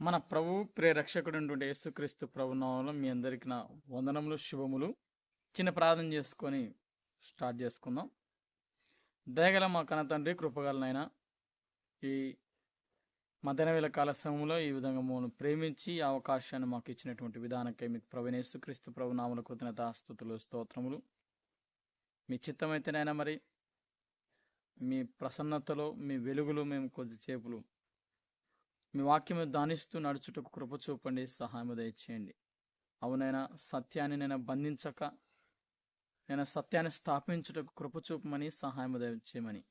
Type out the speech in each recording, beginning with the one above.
మన ప్రభు ప్రేరక్షకుడు యేసుక్రీస్తు ప్రభునామంలో మీ అందరికి నా వందనములు శుభములు. చిన్న ప్రార్థన చేసుకొని స్టార్ట్ చేసుకుందాం. దయగల మా కన్న తండ్రి కృపగలనైనా ఈ మధ్యాహ్న వేళ కాల సమయంలో ఈ విధంగా మమ్మల్ని ప్రేమించి ఈ అవకాశాన్ని మాకు ఇచ్చినటువంటి విధానకై మీకు ప్రభు యేసుక్రీస్తు ప్రభు నామల కృతజ్ఞత స్తుతులు స్తోత్రములు. మీ చిత్తమైతేనైనా మరి మీ ప్రసన్నతలో మీ వెలుగులో మేము కొద్దిసేపులు మీ వాక్యము దానిస్తూ నడుచుటకు కృప చూపండి సహాయం దయచేయండి. అవునైనా సత్యాన్ని నేను బంధించక నేను సత్యాన్ని స్థాపించుటకు కృప చూపమని సహాయం దయచేయమని.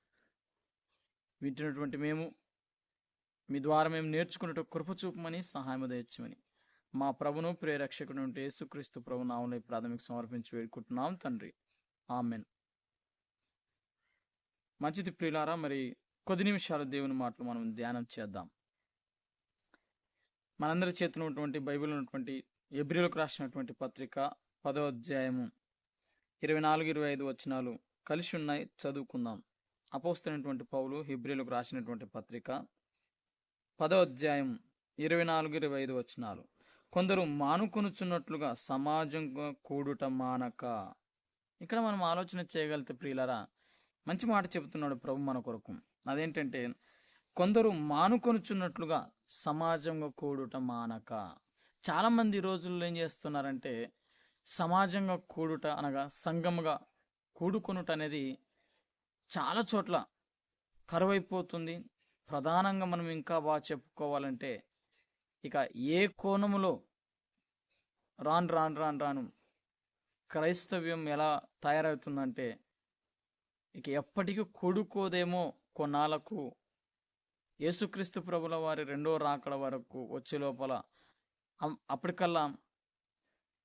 వింటున్నటువంటి మేము మీ ద్వారా మేము నేర్చుకున్నట్టు కృప చూపమని సహాయం దయచేయమని. మా ప్రభును ప్రేరక్షకుడు ఉంటే యేసుక్రీస్తు ప్రభు నామని ప్రాథమిక సమర్పించి వేడుకుంటున్నాం తండ్రి. ఆమెన్. మంచిది ప్రియులారా మరి కొద్ది నిమిషాలు దేవుని మాటలు మనం ధ్యానం చేద్దాం. మనందరి చేతిలో ఉన్నటువంటి బైబిల్ ఉన్నటువంటి ఎబ్రిలకు రాసినటువంటి పత్రిక పదో అధ్యాయము ఇరవై నాలుగు ఇరవై ఐదు వచనాలు కలిసి ఉన్నాయి చదువుకుందాం. అపోస్తున్నటువంటి పౌలు హిబ్రిలకు రాసినటువంటి పత్రిక పదో అధ్యాయం ఇరవై నాలుగు ఇరవై ఐదు వచనాలు. కొందరు మానుకొనుచున్నట్లుగా సమాజంగా కూడుట మానక. ఇక్కడ మనం ఆలోచన చేయగలిగితే ప్రియులరా మంచి మాట చెబుతున్నాడు ప్రభు మన కొరకు. అదేంటంటే కొందరు మానుకొనుచున్నట్లుగా సమాజంగా కూడుట మానక. చాలామంది రోజుల్లో ఏం చేస్తున్నారంటే సమాజంగా కూడుట అనగా సంఘముగా కూడుకొనుట అనేది చాలా చోట్ల కరువైపోతుంది. ప్రధానంగా మనం ఇంకా బాగా చెప్పుకోవాలంటే ఇక ఏ కోణములో రాను రాను రాను రాను క్రైస్తవ్యం ఎలా తయారవుతుందంటే ఇక ఎప్పటికీ కూడుకోదేమో కొన్నాళ్ళకు యేసుక్రీస్తు ప్రభుల వారి రెండో రాకడ వరకు వచ్చే లోపల అప్పటికల్లా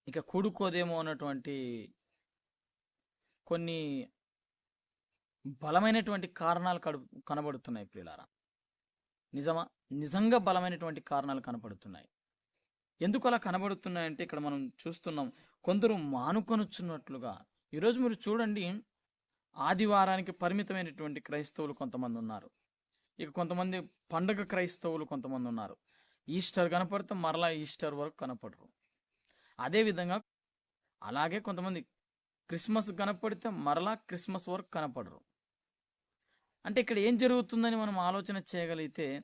ఇక కూడుకోదేమో అన్నటువంటి కొన్ని బలమైనటువంటి కారణాలు కడు కనబడుతున్నాయి ప్రియులారా. నిజమా? నిజంగా బలమైనటువంటి కారణాలు కనబడుతున్నాయి. ఎందుకు అలా కనబడుతున్నాయంటే ఇక్కడ మనం చూస్తున్నాం కొందరు మానుకొనుచున్నట్లుగా. ఈరోజు మీరు చూడండి ఆదివారానికి పరిమితమైనటువంటి క్రైస్తవులు కొంతమంది ఉన్నారు. ఇక కొంతమంది పండగ క్రైస్తవులు కొంతమంది ఉన్నారు. ఈస్టర్ కనపడితే మరలా ఈస్టర్ వరకు కనపడరు. అదేవిధంగా అలాగే కొంతమంది క్రిస్మస్ కనపడితే మరలా క్రిస్మస్ వరకు కనపడరు. అంటే ఇక్కడ ఏం జరుగుతుందని మనం ఆలోచన చేయగలిగితే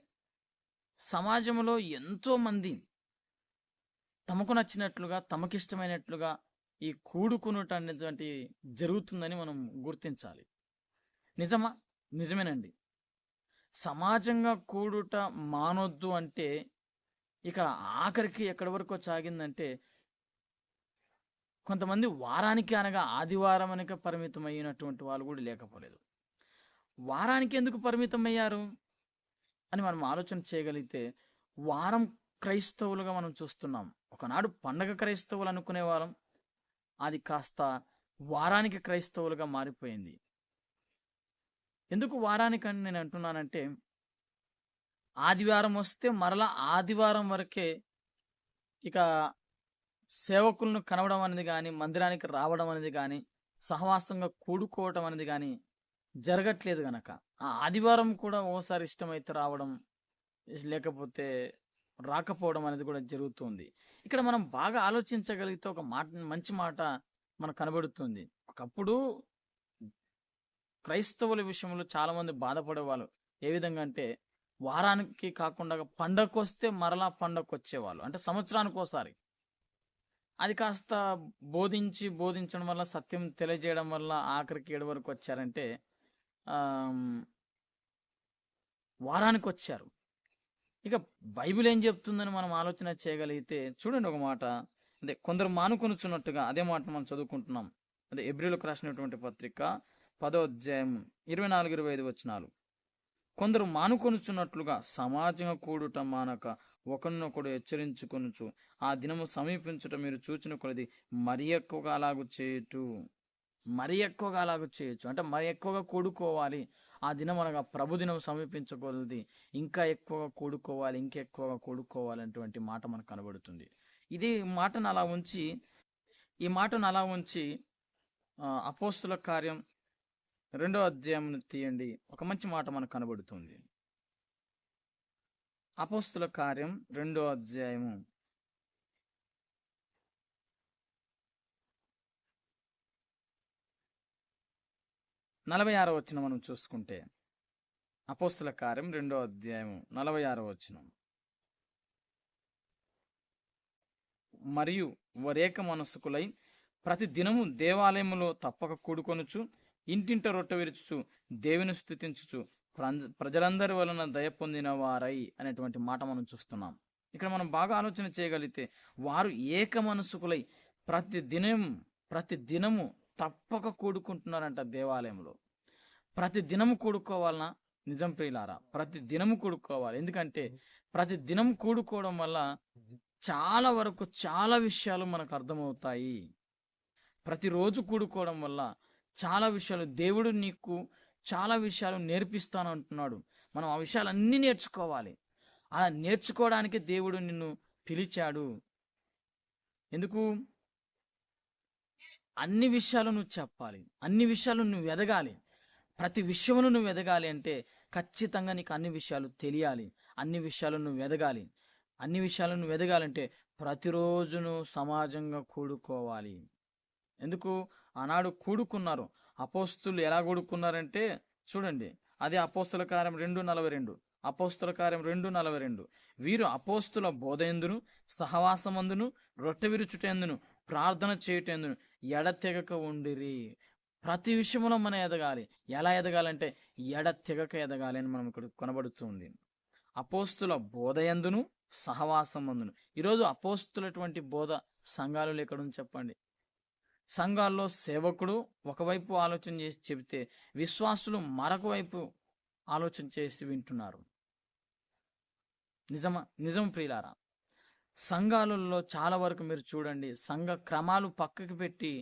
సమాజంలో ఎంతో మంది తమకు నచ్చినట్లుగా తమకిష్టమైనట్లుగా ఈ కూడుకునుట అనేటువంటి జరుగుతుందని మనం గుర్తించాలి. నిజమా? నిజమేనండి. సమాజంగా కూడుట మానొద్దు అంటే ఇక ఆఖరికి ఎక్కడి వరకు సాగిందంటే కొంతమంది వారానికి అనగా ఆదివారం అనగా పరిమితం అయినటువంటి వాళ్ళు కూడా లేకపోలేదు. వారానికి ఎందుకు పరిమితం అయ్యారు అని మనం ఆలోచన చేయగలిగితే వారం క్రైస్తవులుగా మనం చూస్తున్నాం. ఒకనాడు పండగ క్రైస్తవులు అనుకునే వాళ్ళం అది కాస్త వారానికి క్రైస్తవులుగా మారిపోయింది. ఎందుకు వారానికని నేను అంటున్నానంటే ఆదివారం వస్తే మరలా ఆదివారం వరకే ఇక సేవకులను కనవడం అనేది కానీ మందిరానికి రావడం అనేది కానీ సహవాసంగా కూడుకోవటం అనేది కానీ జరగట్లేదు గనక. ఆ ఆదివారం కూడా ఓసారి ఇష్టమైతే రావడం లేకపోతే రాకపోవడం అనేది కూడా జరుగుతుంది. ఇక్కడ మనం బాగా ఆలోచించగలిగితే ఒక మాట మంచి మాట మనకు కనబడుతుంది. ఒకప్పుడు క్రైస్తవుల విషయంలో చాలామంది బాధపడేవాళ్ళు. ఏ విధంగా అంటే వారానికి కాకుండా పండగకు వస్తే మరలా పండగకు వచ్చేవాళ్ళు అంటే సంవత్సరానికి ఒకసారి అది కాస్త బోధించి బోధించడం వల్ల సత్యం తెలియజేయడం వల్ల ఆఖరికి ఏడు వరకు వచ్చారంటే వారానికి వచ్చారు ఇక బైబిల్ ఏం చెప్తుందని మనం ఆలోచన చేయగలిగితే చూడండి ఒక మాట. అదే కొందరు మానుకొనుచున్నట్టుగా అదే మాట మనం చదువుకుంటున్నాం. అదే ఎబ్రిలోకి రాసినటువంటి పత్రిక పదోధ్యాయం ఇరవై నాలుగు ఇరవై ఐదు వచనాలు. కొందరు మానుకొనుచున్నట్లుగా సమాజంగా కూడుట మానక ఒకరినొకడు హెచ్చరించుకొనుచు ఆ దినము సమీపించుట మీరు చూచిన కొలది మరి ఎక్కువగా అలాగు చేయటు మరి ఎక్కువగా అలాగ చేయొచ్చు అంటే మరి ఎక్కువగా కూడుకోవాలి. ఆ దినం అనగా ప్రభు దినం సమీపించకూడదు ఇంకా ఎక్కువగా కూడుకోవాలి ఇంకా ఎక్కువగా కూడుకోవాలి అటువంటి మాట మనకు కనబడుతుంది. ఇది మాటను అలా ఉంచి ఈ మాటను అలా ఉంచి అపోస్తుల కార్యం రెండో అధ్యాయం తీయండి. ఒక మంచి మాట మనకు కనబడుతుంది. అపోస్తుల కార్యం రెండో అధ్యాయము. నలభై ఆరో వచ్చిన మనం చూసుకుంటే అపోస్తుల కార్యం రెండో అధ్యాయము నలభై ఆరో వచ్చిన మరియు వరేక మనసుకులై ప్రతి దినము దేవాలయములో తప్పక కూడుకొనుచు ఇంటింట రొట్టె విరుచుచు దేవుని స్థుతించుచు ప్రజలందరి వలన దయ పొందిన వారై అనేటువంటి మాట మనం చూస్తున్నాం. ఇక్కడ మనం బాగా ఆలోచన చేయగలిగితే వారు ఏక మనసుకులై ప్రతి దినం ప్రతి దినము తప్పక కూడుకుంటున్నారంట దేవాలయంలో. ప్రతి దినము కూడుకోవాలన్నా నిజం ప్రియులారా ప్రతి దినము కూడుకోవాలి. ఎందుకంటే ప్రతి దినం కూడుకోవడం వల్ల చాలా వరకు చాలా విషయాలు మనకు అర్థమవుతాయి. ప్రతిరోజు కూడుకోవడం వల్ల చాలా విషయాలు. దేవుడు నీకు చాలా విషయాలు నేర్పిస్తాను అంటున్నాడు మనం ఆ విషయాలన్నీ నేర్చుకోవాలి. అలా నేర్చుకోవడానికి దేవుడు నిన్ను పిలిచాడు. ఎందుకు? అన్ని విషయాలు నువ్వు చెప్పాలి. అన్ని విషయాలు నువ్వు ఎదగాలి. ప్రతి విషయంలో నువ్వు ఎదగాలి అంటే ఖచ్చితంగా నీకు అన్ని విషయాలు తెలియాలి. అన్ని విషయాలు నువ్వు ఎదగాలి. అన్ని విషయాలు నువ్వు ఎదగాలంటే ప్రతిరోజును సమాజంగా కూడుకోవాలి. ఎందుకు? ఆనాడు కూడుకున్నారు. అపోస్తులు ఎలా కూడుకున్నారంటే చూడండి అదే అపోస్తుల కార్యం రెండు నలభై రెండు అపోస్తుల కార్యం రెండు నలభై రెండు. వీరు అపోస్తుల బోధయందును సహవాసమందును రొట్టె విరుచుటేందును ప్రార్థన చేయుటేందును ఎడతెగక ఉండిరి. ప్రతి విషయంలో మనం ఎదగాలి. ఎలా ఎదగాలంటే ఎడతెగక ఎదగాలి అని మనం ఇక్కడ కనబడుతుంది అపోస్తుల బోధయందును సహవాసమందును. ఈరోజు అపోస్తులటువంటి బోధ సంఘాలు ఎక్కడుంది చెప్పండి. సంఘాల్లో సేవకుడు ఒకవైపు ఆలోచన చేసి చెబితే విశ్వాసులు మరొక వైపు ఆలోచన చేసి వింటున్నారు. నిజమా నిజం ప్రియులారా సంఘాలలో చాలా వరకు మీరు చూడండి సంఘ క్రమాలు పక్కకి పెట్టి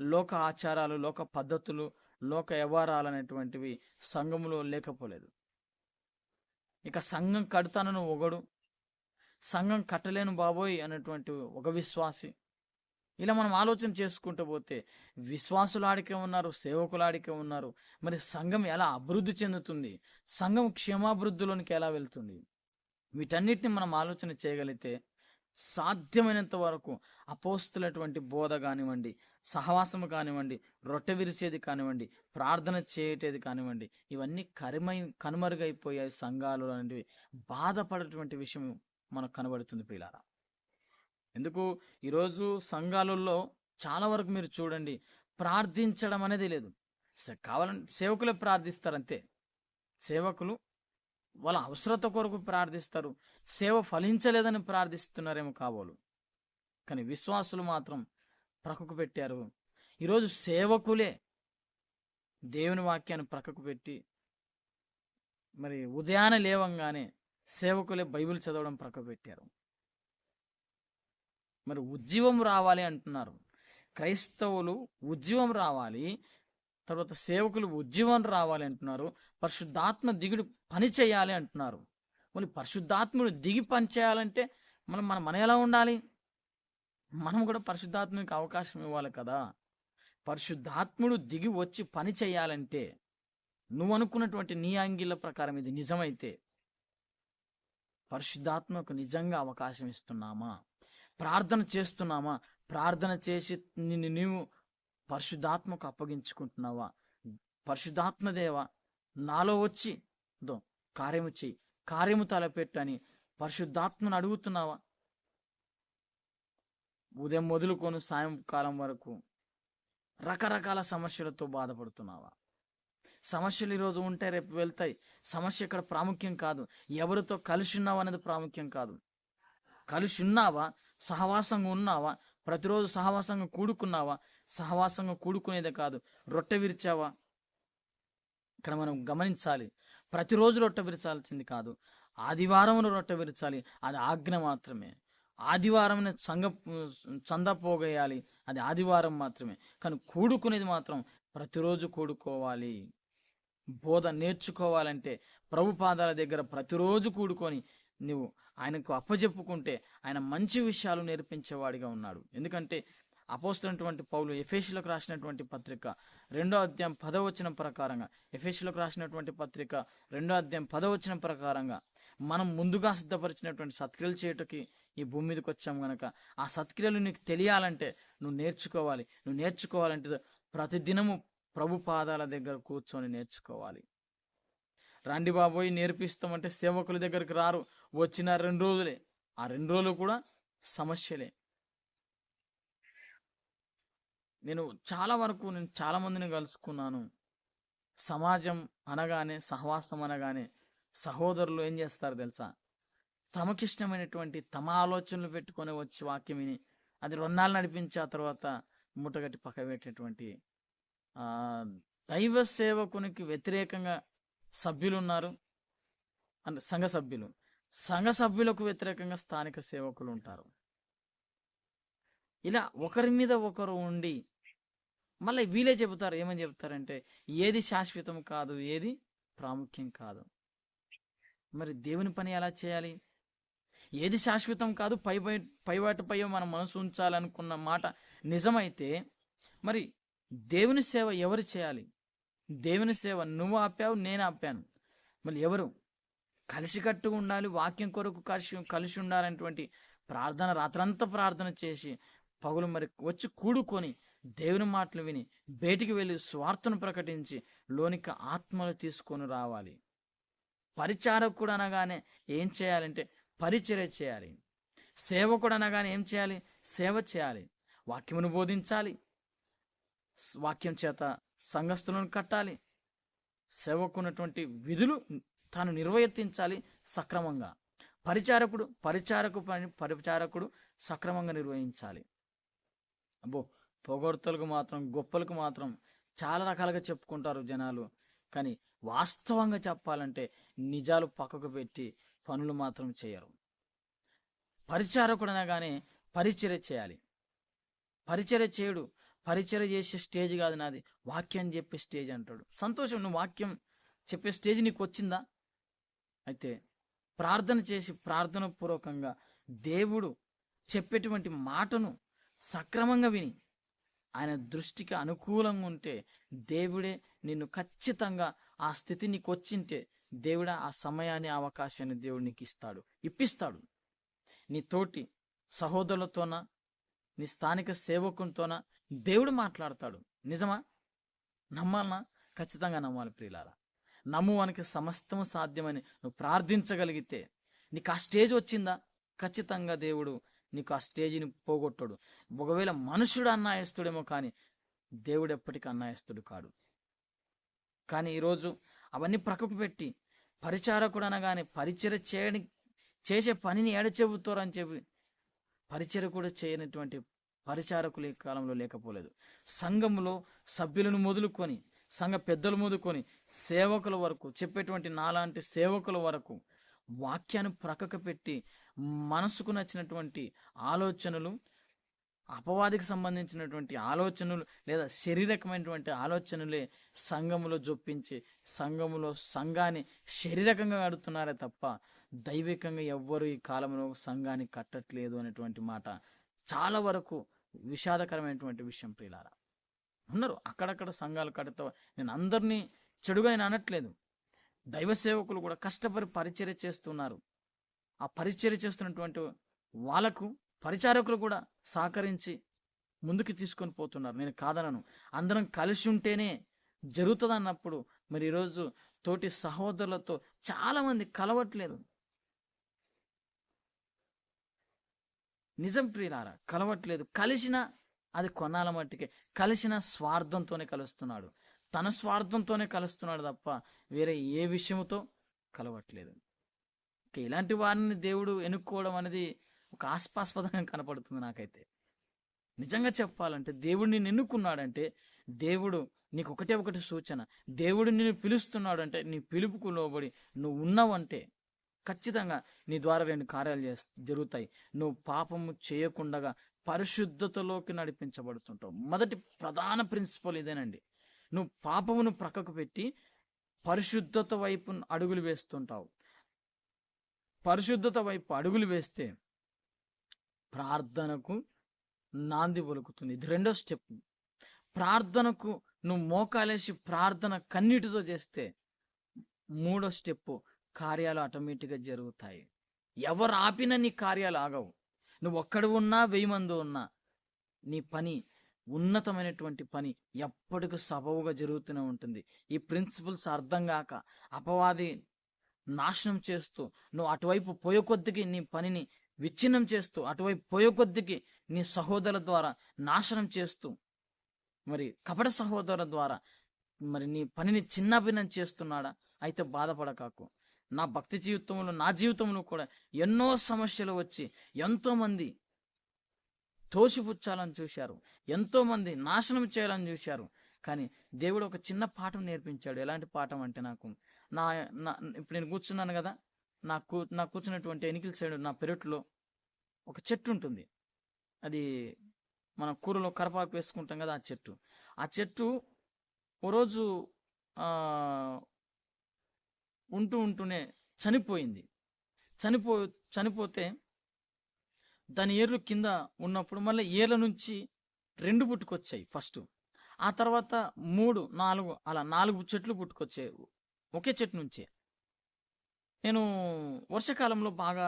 లోక ఆచారాలు లోక పద్ధతులు లోక వ్యవహారాలు అనేటువంటివి సంఘములో లేకపోలేదు. ఇక సంఘం కడతానని ఒకడు సంఘం కట్టలేను బాబోయ్ అనేటువంటి ఒక విశ్వాసి ఇలా మనం ఆలోచన చేసుకుంటూ పోతే విశ్వాసులాడికే ఉన్నారు సేవకులాడికే ఉన్నారు. మరి సంఘం ఎలా అభివృద్ధి చెందుతుంది? సంఘం క్షేమాభివృద్ధిలోనికి ఎలా వెళ్తుంది? వీటన్నిటిని మనం ఆలోచన చేయగలిగితే సాధ్యమైనంత వరకు అపోస్తులటువంటి బోధ కానివ్వండి సహవాసము కానివ్వండి రొట్టె విరిచేది కానివ్వండి ప్రార్థన చేయటేది కానివ్వండి ఇవన్నీ కరిమై కనుమరుగైపోయాయి సంఘాలు అనేవి బాధపడేటువంటి విషయం మనకు కనబడుతుంది ప్రియులారా. ఎందుకు? ఈరోజు సంఘాలలో చాలా వరకు మీరు చూడండి ప్రార్థించడం అనేది లేదు. కావాలంటే సేవకులే ప్రార్థిస్తారు అంతే. సేవకులు వాళ్ళ అవసరత కొరకు ప్రార్థిస్తారు. సేవ ఫలించలేదని ప్రార్థిస్తున్నారేమో కాబోలు. కానీ విశ్వాసులు మాత్రం ప్రక్కకు పెట్టారు. ఈరోజు సేవకులే దేవుని వాక్యాన్ని ప్రక్కకు పెట్టి మరి ఉదయాన్నే లేవంగానే సేవకులే బైబిల్ చదవడం ప్రక్కకు పెట్టారు. మరి ఉజ్జీవం రావాలి అంటున్నారు. క్రైస్తవులు ఉజ్జీవం రావాలి తర్వాత సేవకులు ఉద్యమం రావాలి అంటున్నారు పరిశుద్ధాత్మ దిగుడు పని చేయాలి అంటున్నారు. మరి పరిశుద్ధాత్ముడు దిగి పని చేయాలంటే మనం మనం మన ఎలా ఉండాలి? మనం కూడా పరిశుద్ధాత్మకి అవకాశం ఇవ్వాలి కదా. పరిశుద్ధాత్ముడు దిగి వచ్చి పని చేయాలంటే నువ్వు అనుకున్నటువంటి నీ అంగిల ప్రకారం ఇది నిజమైతే పరిశుద్ధాత్మకు నిజంగా అవకాశం ఇస్తున్నామా? ప్రార్థన చేస్తున్నామా? ప్రార్థన చేసి నిన్ను నీవు పరిశుద్ధాత్మకు అప్పగించుకుంటున్నావా? పరిశుద్ధాత్మదేవ నాలో వచ్చి దో కార్యము చెయ్యి. కార్యము తలపెట్టని పరిశుద్ధాత్మను అడుగుతున్నావా? ఉదయం మొదలుకొని సాయంకాలం వరకు రకరకాల సమస్యలతో బాధపడుతున్నావా? సమస్యలు ఈరోజు ఉంటే రేపు వెళ్తాయి. సమస్య ఇక్కడ ప్రాముఖ్యం కాదు. ఎవరితో కలిసి ఉన్నావా అనేది ప్రాముఖ్యం కాదు. కలిసి ఉన్నావా సహవాసంగా ఉన్నావా? ప్రతిరోజు సహవాసంగా కూడుకున్నావా? సహవాసంగా కూడుకునేదే కాదు. రొట్టె విరిచావా? ఇక్కడ మనం గమనించాలి. ప్రతిరోజు రొట్టె విరచాల్సింది కాదు. ఆదివారం రొట్టె విరచాలి. అది ఆజ్ఞ మాత్రమే. ఆదివారం సంఘ చంద పోగేయాలి. అది ఆదివారం మాత్రమే. కానీ కూడుకునేది మాత్రం ప్రతిరోజు కూడుకోవాలి. బోధ నేర్చుకోవాలంటే ప్రభు పాదాల దగ్గర ప్రతిరోజు కూడుకొని నువ్వు ఆయనకు అప్పజెప్పుకుంటే ఆయన మంచి విషయాలు నేర్పించేవాడిగా ఉన్నాడు. ఎందుకంటే అపోస్తున్నటువంటి పౌలు ఎఫేషులకు రాసినటువంటి పత్రిక రెండో అధ్యాయం పదవచనం ప్రకారంగా ఎఫేషులకు రాసినటువంటి పత్రిక రెండో అధ్యాయం పదవచనం ప్రకారంగా మనం ముందుగా సిద్ధపరిచినటువంటి సత్క్రియలు చేయటకి ఈ భూమి మీదకి వచ్చాం గనక ఆ సత్క్రియలు నీకు తెలియాలంటే నువ్వు నేర్చుకోవాలి. నువ్వు నేర్చుకోవాలంటే ప్రతిదినము ప్రభు పాదాల దగ్గర కూర్చొని నేర్చుకోవాలి. రండి బాబోయ్ నేర్పిస్తామంటే సేవకుల దగ్గరికి రారు. వచ్చిన రెండు రోజులే. ఆ రెండు రోజులు కూడా సమస్యలే. నేను చాలా వరకు నేను చాలా మందిని కలుసుకున్నాను. సమాజం అనగానే సహవాసం అనగానే సహోదరులు ఏం చేస్తారు తెలుసా? తమకిష్టమైనటువంటి తమ ఆలోచనలు పెట్టుకొని వచ్చి వాక్యం విని అది రెండాలు నడిపించి ఆ తర్వాత ముట్టగట్టి పక్క పెట్టేటువంటి దైవ సేవకునికి వ్యతిరేకంగా సభ్యులు ఉన్నారు అంటే సంఘ సభ్యులు. సంఘ సభ్యులకు వ్యతిరేకంగా స్థానిక సేవకులు ఉంటారు. ఇలా ఒకరి మీద ఒకరు ఉండి మళ్ళీ వీలే చెబుతారు ఏమని చెబుతారంటే ఏది శాశ్వతం కాదు ఏది ప్రాముఖ్యం కాదు. మరి దేవుని పని ఎలా చేయాలి? ఏది శాశ్వతం కాదు పై పైవాటిపై మనం మనసు ఉంచాలనుకున్న మాట నిజమైతే మరి దేవుని సేవ ఎవరు చేయాలి? దేవుని సేవ నువ్వు ఆపావు నేను ఆపాను. మళ్ళీ ఎవరు? కలిసికట్టు ఉండాలి వాక్యం కొరకు కలిసి కలిసి ఉండాలనేటువంటి ప్రార్థన రాత్రంతా ప్రార్థన చేసి పగులు మరి వచ్చి కూడుకొని దేవుని మాటలు విని బయటికి వెళ్ళి స్వార్థను ప్రకటించి లోనికి ఆత్మలు తీసుకొని రావాలి. పరిచారకుడు అనగానే ఏం చేయాలంటే పరిచర్య చేయాలి. సేవకుడు అనగానే ఏం చేయాలి? సేవ చేయాలి. వాక్యమును బోధించాలి. వాక్యం చేత సంఘస్థులను కట్టాలి. సేవకున్నటువంటి విధులు తాను నిర్వర్తించాలి సక్రమంగా. పరిచారకుడు పరిచారకు పని పరిచారకుడు సక్రమంగా నిర్వహించాలి అబ్బో పొగడ్తలకు మాత్రం గొప్పలకు మాత్రం చాలా రకాలుగా చెప్పుకుంటారు జనాలు. కానీ వాస్తవంగా చెప్పాలంటే నిజాలు పక్కకు పెట్టి పనులు మాత్రం చేయరు. పరిచారకుడనగానే పరిచర్య చేయాలి. పరిచర్య చేయడు పరిచయం చేసే స్టేజ్ కాదు నాది. వాక్యం చెప్పే స్టేజ్ అంటాడు. సంతోషం నువ్వు వాక్యం చెప్పే స్టేజ్ నీకు వచ్చిందా? అయితే ప్రార్థన చేసి ప్రార్థన పూర్వకంగా దేవుడు చెప్పేటువంటి మాటను సక్రమంగా విని ఆయన దృష్టికి అనుకూలంగా ఉంటే దేవుడే నిన్ను ఖచ్చితంగా ఆ స్థితి నీకు వచ్చింటే దేవుడే ఆ సమయాన్ని అవకాశాన్ని దేవుడు నీకు ఇస్తాడు. ఇప్పిస్తాడు. నీ తోటి సహోదరులతోన నీ స్థానిక సేవకునితోన దేవుడు మాట్లాడతాడు. నిజమా? నమ్మాలనా? ఖచ్చితంగా నమ్మాలి ప్రియులారా. నమ్మువానికి సమస్తము సాధ్యమని నువ్వు ప్రార్థించగలిగితే నీకు ఆ స్టేజ్ వచ్చిందా? ఖచ్చితంగా దేవుడు నీకు ఆ స్టేజిని పోగొట్టడు. ఒకవేళ మనుషుడు అన్నాయస్తుడేమో కానీ దేవుడు ఎప్పటికీ అన్నాయస్తుడు కాడు. కానీ ఈరోజు అవన్నీ ప్రక్కకు పెట్టి పరిచారకుడు అనగానే పరిచయ చేయని చేసే పనిని ఏడ చెబుతారు చెప్పి పరిచయ కూడా చేయనటువంటి పరిచారకులు ఈ కాలంలో లేకపోలేదు. సంఘంలో సభ్యులను మొదలుకొని సంఘ పెద్దలు మొదలుకొని సేవకుల వరకు చెప్పేటువంటి నాలాంటి సేవకుల వరకు వాక్యాన్ని ప్రక్కకు పెట్టి మనసుకు నచ్చినటువంటి ఆలోచనలు అపవాదికి సంబంధించినటువంటి ఆలోచనలు లేదా శరీరకమైనటువంటి ఆలోచనలే సంఘములో జొప్పించి సంఘములో సంఘాన్ని శారీరకంగా కడుతున్నారే తప్ప దైవికంగా ఎవ్వరు ఈ కాలంలో సంఘాన్ని కట్టట్లేదు అనేటువంటి మాట చాలా వరకు విషాదకరమైనటువంటి విషయం ప్రియులారా. ఉన్నారు. అక్కడక్కడ సంఘాలు కడతా నేను అందరినీ చెడుగా నేను అనట్లేదు. దైవ సేవకులు కూడా కష్టపడి పరిచర్య చేస్తున్నారు. ఆ పరిచర్య చేస్తున్నటువంటి వాళ్ళకు పరిచారకులు కూడా సహకరించి ముందుకు తీసుకొని పోతున్నారు. నేను కాదనను. అందరం కలిసి ఉంటేనే జరుగుతుంది అన్నప్పుడు మరి ఈరోజు తోటి సహోదరులతో చాలామంది కలవట్లేదు. నిజం ప్రియులారా కలవట్లేదు. కలిసిన అది కొనాల మట్టికే. కలిసిన స్వార్థంతోనే కలుస్తున్నాడు. తన స్వార్థంతోనే కలుస్తున్నాడు తప్ప వేరే ఏ విషయంతో కలవట్లేదు. ఇలాంటి వారిని దేవుడు ఎన్నుకోవడం అనేది ఒక ఆస్పాస్పదంగా కనపడుతుంది నాకైతే. నిజంగా చెప్పాలంటే దేవుడు నిన్ను ఎన్నుకున్నాడంటే దేవుడు నీకు ఒకటే ఒకటి సూచన. దేవుడు నిన్ను పిలుస్తున్నాడు అంటే నీ పిలుపుకు లోబడి నువ్వు ఉన్నావంటే ఖచ్చితంగా నీ ద్వారా రెండు కార్యాలు చేస్ జరుగుతాయి. నువ్వు పాపము చేయకుండగా పరిశుద్ధతలోకి నడిపించబడుతుంటావు. మొదటి ప్రధాన ప్రిన్సిపల్ ఇదేనండి. నువ్వు పాపమును ప్రక్కకు పెట్టి పరిశుద్ధత వైపు అడుగులు వేస్తుంటావు. పరిశుద్ధత వైపు అడుగులు వేస్తే ప్రార్థనకు నాంది పలుకుతుంది ఇది రెండో స్టెప్. ప్రార్థనకు నువ్వు మోకాలేసి ప్రార్థన కన్నీటితో చేస్తే మూడో స్టెప్ కార్యాలు ఆటోమేటిక్గా జరుగుతాయి. ఎవరు ఆపినా నీ కార్యాలు ఆగవు. నువ్వు ఒక్కడు ఉన్నా వెయ్యి మంది ఉన్నా నీ పని ఉన్నతమైనటువంటి పని ఎప్పటికీ సబవుగా జరుగుతూనే ఉంటుంది. ఈ ప్రిన్సిపల్స్ అర్థం కాక అపవాది నాశనం చేస్తూ నువ్వు అటువైపు పోయే కొద్దికి నీ పనిని విచ్ఛిన్నం చేస్తూ అటువైపు పోయే కొద్దికి నీ సహోదరుల ద్వారా నాశనం చేస్తూ మరి కపట సహోదరుల ద్వారా మరి నీ పనిని చిన్నభిన్నం చేస్తున్నాడా? అయితే బాధపడకాకు. నా భక్తి జీవితంలో నా జీవితంలో కూడా ఎన్నో సమస్యలు వచ్చి ఎంతోమంది తోసిపుచ్చాలని చూశారు. ఎంతోమంది నాశనం చేయాలని చూశారు. కానీ దేవుడు ఒక చిన్న పాఠం నేర్పించాడు. ఎలాంటి పాఠం అంటే నాకు నా ఇప్పుడు నేను కూర్చున్నాను కదా నా కూ నా కూర్చున్నటువంటి ఎనికిల్ సైడ్ నా పెరట్లో ఒక చెట్టు ఉంటుంది. అది మన కూరలో కరపాకు వేసుకుంటాం కదా ఆ చెట్టు. ఆ చెట్టు ఓ రోజు ఉంటూ ఉంటూనే చనిపోయింది. చనిపో చనిపోతే దాని ఏర్లు కింద ఉన్నప్పుడు మళ్ళీ ఏర్ల నుంచి రెండు పుట్టుకొచ్చాయి ఫస్ట్. ఆ తర్వాత మూడు నాలుగు అలా నాలుగు చెట్లు పుట్టుకొచ్చాయి ఒకే చెట్టు నుంచే. నేను వర్షాకాలంలో బాగా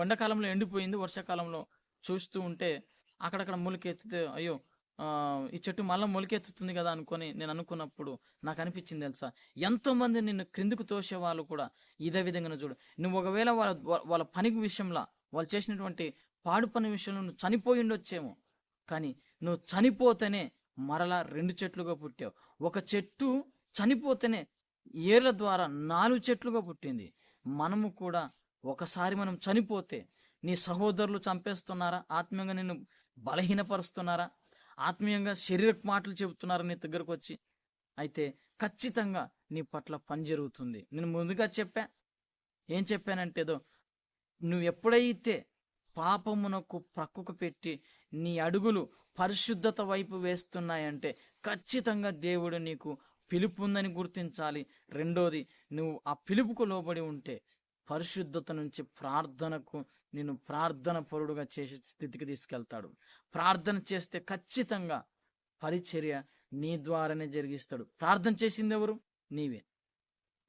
ఎండాకాలంలో ఎండిపోయింది. వర్షాకాలంలో చూస్తూ ఉంటే అక్కడక్కడ మొలకెత్తితే అయ్యో ఈ చెట్టు మళ్ళీ మొలికెత్తుతుంది కదా అనుకొని నేను అనుకున్నప్పుడు నాకు అనిపించింది తెలుసా? ఎంతోమంది నిన్ను క్రిందికి తోసే వాళ్ళు కూడా ఇదే విధంగా చూడు. నువ్వు ఒకవేళ వాళ్ళ వాళ్ళ పని విషయంలో వాళ్ళు చేసినటువంటి పాడు పని విషయంలో నువ్వు చనిపోయి ఉండొచ్చేమో. కానీ నువ్వు చనిపోతేనే మరలా రెండు చెట్లుగా పుట్టావు. ఒక చెట్టు చనిపోతేనే ఏర్ల ద్వారా నాలుగు చెట్లుగా పుట్టింది. మనము కూడా ఒకసారి మనం చనిపోతే నీ సహోదరులు చంపేస్తున్నారా? ఆత్మీయంగా నిన్ను బలహీనపరుస్తున్నారా? ఆత్మీయంగా శరీరక మాటలు చెబుతున్నారు నీ దగ్గరకు వచ్చి. అయితే ఖచ్చితంగా నీ పట్ల పని జరుగుతుంది. నేను ముందుగా చెప్పా. ఏం చెప్పానంటే ఏదో నువ్వు ఎప్పుడైతే పాపమునకు ప్రక్కకు పెట్టి నీ అడుగులు పరిశుద్ధత వైపు వేస్తున్నాయంటే ఖచ్చితంగా దేవుడు నీకు పిలుపు ఉందని గుర్తించాలి. రెండోది నువ్వు ఆ పిలుపుకు లోబడి ఉంటే పరిశుద్ధత నుంచి ప్రార్థనకు నేను ప్రార్థన పరుడుగా చేసే స్థితికి తీసుకెళ్తాడు. ప్రార్థన చేస్తే ఖచ్చితంగా పరిచర్య నీ ద్వారానే జరిగిస్తాడు. ప్రార్థన చేసింది ఎవరు? నీవే.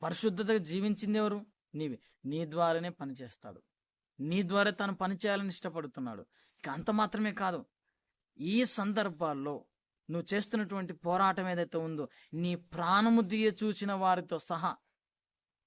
పరిశుద్ధతగా జీవించింది ఎవరు? నీవే. నీ ద్వారానే పని చేస్తాడు. నీ ద్వారా తను పనిచేయాలని ఇష్టపడుతున్నాడు. ఇక అంత మాత్రమే కాదు. ఈ సందర్భాల్లో నువ్వు చేస్తున్నటువంటి పోరాటం ఏదైతే ఉందో నీ ప్రాణము దియ చూచిన వారితో సహా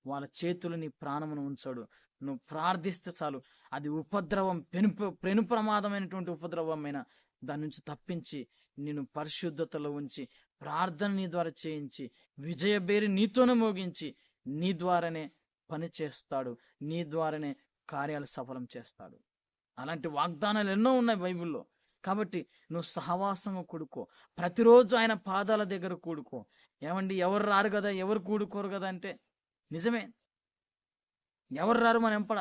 వాళ్ళ చేతులు నీ ప్రాణమును ఉంచాడు. నువ్వు ప్రార్థిస్తే చాలు. అది ఉపద్రవం పెను పెను ప్రమాదమైనటువంటి ఉపద్రవమైన దాని నుంచి తప్పించి నేను పరిశుద్ధతలో ఉంచి ప్రార్థన నీ ద్వారా చేయించి విజయబేరి నీతోనే మోగించి నీ ద్వారానే పని చేస్తాడు. నీ ద్వారానే కార్యాలు సఫలం చేస్తాడు. అలాంటి వాగ్దానాలు ఎన్నో ఉన్నాయి బైబిల్లో. కాబట్టి నువ్వు సహవాసంగా కూడుకో. ప్రతిరోజు ఆయన పాదాల దగ్గర కూడుకో. ఏమండి ఎవరు రారు కదా? ఎవరు కూడుకోరు కదా అంటే నిజమే. ఎవరు రారు మన ఎంపడ?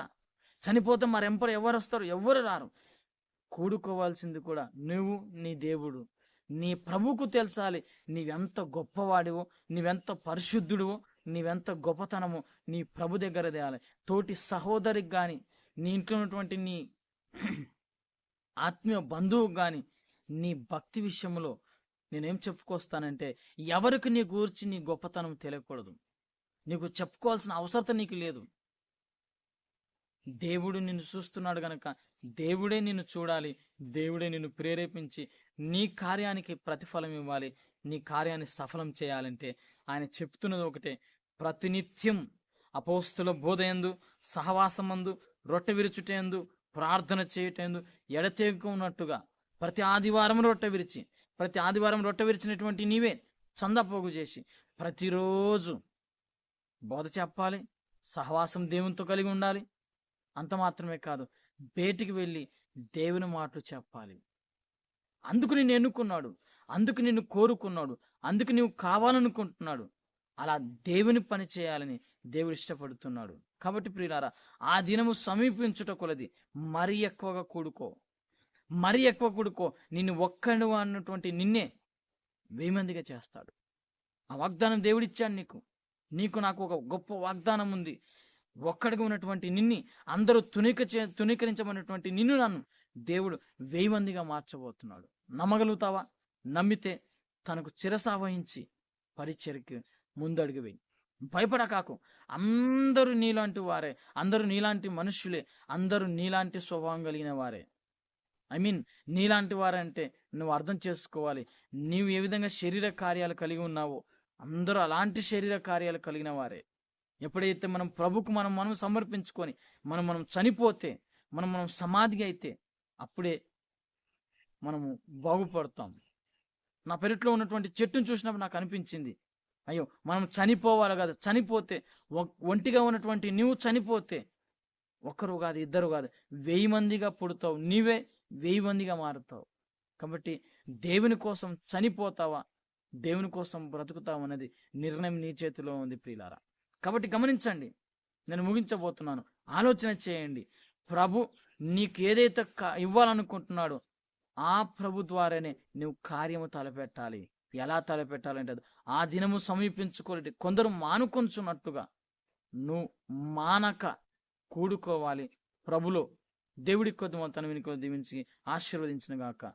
చనిపోతే మరి ఎంపడ ఎవరు వస్తారు? ఎవరు రారు? కూడుకోవాల్సింది కూడా నువ్వు నీ దేవుడు. నీ ప్రభుకు తెలుసాలి. నీవెంత గొప్పవాడివో నీవెంత పరిశుద్ధుడివో నీవెంత గొప్పతనమో నీ ప్రభు దగ్గర తేయాలి తోటి సహోదరికి కానీ నీ ఇంట్లో ఉన్నటువంటి నీ ఆత్మీయ బంధువుకు కానీ నీ భక్తి విషయంలో నేనేం చెప్పుకొస్తానంటే ఎవరికి నీ గూర్చి నీ గొప్పతనం తెలియకూడదు. నీకు చెప్పుకోవాల్సిన అవసరత నీకు లేదు. దేవుడు నిన్ను చూస్తున్నాడు గనక దేవుడే నిన్ను చూడాలి. దేవుడే నిన్ను ప్రేరేపించి నీ కార్యానికి ప్రతిఫలం ఇవ్వాలి. నీ కార్యాన్ని సఫలం చేయాలంటే ఆయన చెప్తున్నది ఒకటే ప్రతినిత్యం అపోస్తుల బోధయందు సహవాసమందు రొట్టె విరుచుటయందు ప్రార్థన చేయటందు ఎడతెగుకున్నట్టుగా ప్రతి ఆదివారం రొట్టె విరిచి ప్రతి ఆదివారం రొట్టె విరిచినటువంటి నీవే చందపోగు చేసి ప్రతిరోజు బోధ చెప్పాలి సహవాసం దేవునితో కలిగి ఉండాలి అంత మాత్రమే కాదు బయటికి వెళ్ళి దేవుని మాటలు చెప్పాలి. అందుకు నిన్ను ఎన్నుకున్నాడు అందుకు నిన్ను కోరుకున్నాడు అందుకు నీవు కావాలనుకుంటున్నాడు. అలా దేవుని పని చేయాలని దేవుడు ఇష్టపడుతున్నాడు. కాబట్టి ప్రియులారా ఆ దినము సమీపించుట కొలది మరీ ఎక్కువగా కూడుకో. మరీ ఎక్కువ కూడుకో. నిన్ను ఒక్కడు అన్నటువంటి నిన్నే వేమందిగా చేస్తాడు. ఆ వాగ్దానం దేవుడిచ్చాడు నీకు. నీకు నాకు ఒక గొప్ప వాగ్దానం ఉంది ఒక్కడిగా ఉన్నటువంటి నిన్ని అందరూ తునిక తునీకరించమన్నటువంటి నిన్ను నన్ను దేవుడు వెయ్యి మందిగా మార్చబోతున్నాడు. నమ్మగలుగుతావా? నమ్మితే తనకు చిరసావహించి పరిచర్కి ముందడుగు వెయ్యి భయపడకాకు. అందరూ నీలాంటి వారే. అందరూ నీలాంటి మనుషులే. అందరూ నీలాంటి స్వభావం కలిగిన వారే. ఐ మీన్ నీలాంటి వారంటే నువ్వు అర్థం చేసుకోవాలి. నీవు ఏ విధంగా శరీర కార్యాలు కలిగి ఉన్నావో అందరూ అలాంటి శరీర కార్యాలు కలిగిన వారే. ఎప్పుడైతే మనం ప్రభుకు మనం మనం సమర్పించుకొని మనం మనం చనిపోతే మనం మనం సమాధి అయితే అప్పుడే మనము బాగుపడతాం. నా పెరట్లో ఉన్నటువంటి చెట్టును చూసినప్పుడు నాకు అనిపించింది అయ్యో మనం చనిపోవాలి కదా చనిపోతే ఒంటిగా ఉన్నటువంటి నీవు చనిపోతే ఒకరు కాదు ఇద్దరు కాదు వెయ్యి మందిగా పుడతావు నీవే వెయ్యి మందిగా మారుతావు. కాబట్టి దేవుని కోసం చనిపోతావా దేవుని కోసం బ్రతుకుతావు అనేది నిర్ణయం నీ చేతిలో ఉంది ప్రియులారా. కాబట్టి గమనించండి. నేను ముగించబోతున్నాను. ఆలోచన చేయండి. ప్రభు నీకు ఏదైతే కా- ఇవ్వాలనుకుంటున్నాడో ఆ ప్రభు ద్వారానే నువ్వు కార్యము తలపెట్టాలి. ఎలా తలపెట్టాలంటే ఆ దినము సమీపించుకోలేటి కొందరు మానుకొంచున్నట్టుగా నువ్వు మానక కూడుకోవాలి. ప్రభులో దేవుడి కొద్ది తన విని దీవించి ఆశీర్వదించిన గాక